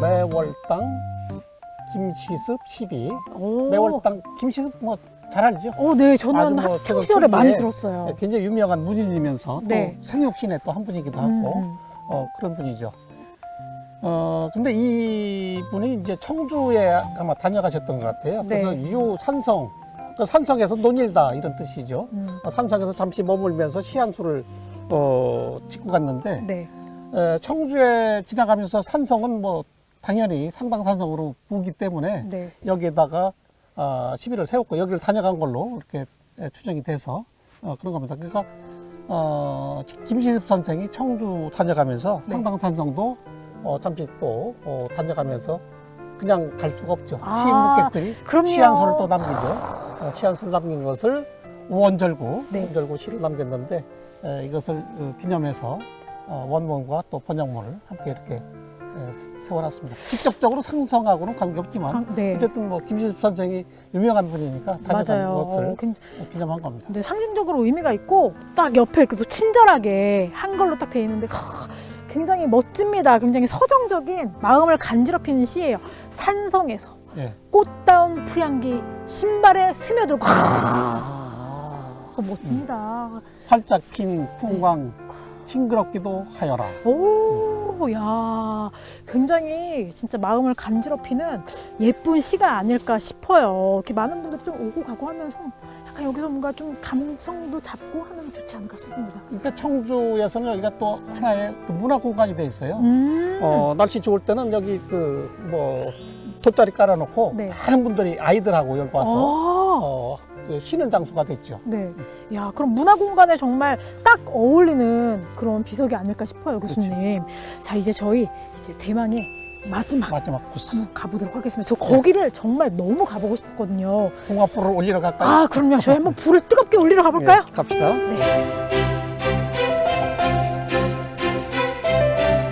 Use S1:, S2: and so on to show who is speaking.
S1: 매월당 김시습 12.
S2: 오.
S1: 매월당 김시습 뭐 잘 알죠?
S2: 어, 네,
S1: 아주
S2: 저는
S1: 뭐
S2: 학창 시절에 많이 들었어요.
S1: 네, 굉장히 유명한 문인이면서
S2: 네.
S1: 또 생육신의 또 한 분이기도 하고
S2: 음, 음.
S1: 어, 그런 분이죠. 어, 근데 이 분이 이제 청주에 아마 다녀가셨던 것 같아요. 그래서
S2: 네.
S1: 유산성, 그 산성에서 논일다 이런 뜻이죠.
S2: 음.
S1: 어, 산성에서 잠시 머물면서 시한수를 어, 짓고 갔는데
S2: 네.
S1: 에, 청주에 지나가면서 산성은 뭐 당연히 상당산성으로 보기 때문에
S2: 네.
S1: 여기에다가 아, 시비를 세웠고 여기를 다녀간 걸로 이렇게 에, 추정이 돼서 어, 그런 겁니다. 그러니까 어, 김시습 선생이 청주 다녀가면서
S2: 네.
S1: 상당산성도 어, 잠시 또 어, 다녀가면서 그냥 갈 수가 없죠.
S2: 아,
S1: 시인묵객들이. 시한소를 또 남기죠. 어, 시한소를 남긴 것을 우원절구,
S2: 네.
S1: 우원절구 시를 남겼는데 에, 이것을 어, 기념해서 어, 원문과 또 번역문을 함께 이렇게 에, 세워놨습니다. 직접적으로 상성하고는 관계없지만
S2: 아, 네.
S1: 어쨌든 뭐 김시습 선생이 유명한 분이니까 다녀간. 것을
S2: 어, 근-
S1: 기념한 겁니다.
S2: 근데 상징적으로 의미가 있고 딱 옆에 그래도 친절하게 한글로 딱 돼 있는데 하, 굉장히 멋집니다. 굉장히 서정적인 마음을 간지럽히는 시예요. 산성에서
S1: 예.
S2: 꽃다운 풀향기 신발에 스며들고 하, 멋집니다.
S1: 활짝 핀 풍광
S2: 네.
S1: 싱그럽기도 하여라.
S2: 오, 야, 굉장히 진짜 마음을 간지럽히는 예쁜 시가 아닐까 싶어요. 이렇게 많은 분들이 좀 오고 가고 하면서 약간 여기서 뭔가 좀 감성도 잡고 하면 좋지 않을까 싶습니다.
S1: 그러니까 청주에서는 여기가 또 하나의 그 문화 공간이 돼 있어요.
S2: 음,
S1: 어, 날씨 좋을 때는 여기 그 뭐 돗자리 깔아놓고
S2: 네.
S1: 많은 분들이 아이들하고 여기 와서
S2: 아,
S1: 어, 그 쉬는 장소가 됐죠.
S2: 네. 야, 그럼 문화 공간에 정말 딱 어울리는 그런 비석이 아닐까 싶어요, 교수님. 자, 이제 저희 이제 대망의 마지막
S1: 마지막 코스.
S2: 한번 가보도록 하겠습니다. 저 거기를 정말 너무 가보고 싶거든요.
S1: 홍화불을 올리러 갈까요?
S2: 아, 그럼요. 저희 한번 불을 뜨겁게 올리러 가볼까요?
S1: 예, 갑시다.
S2: 네.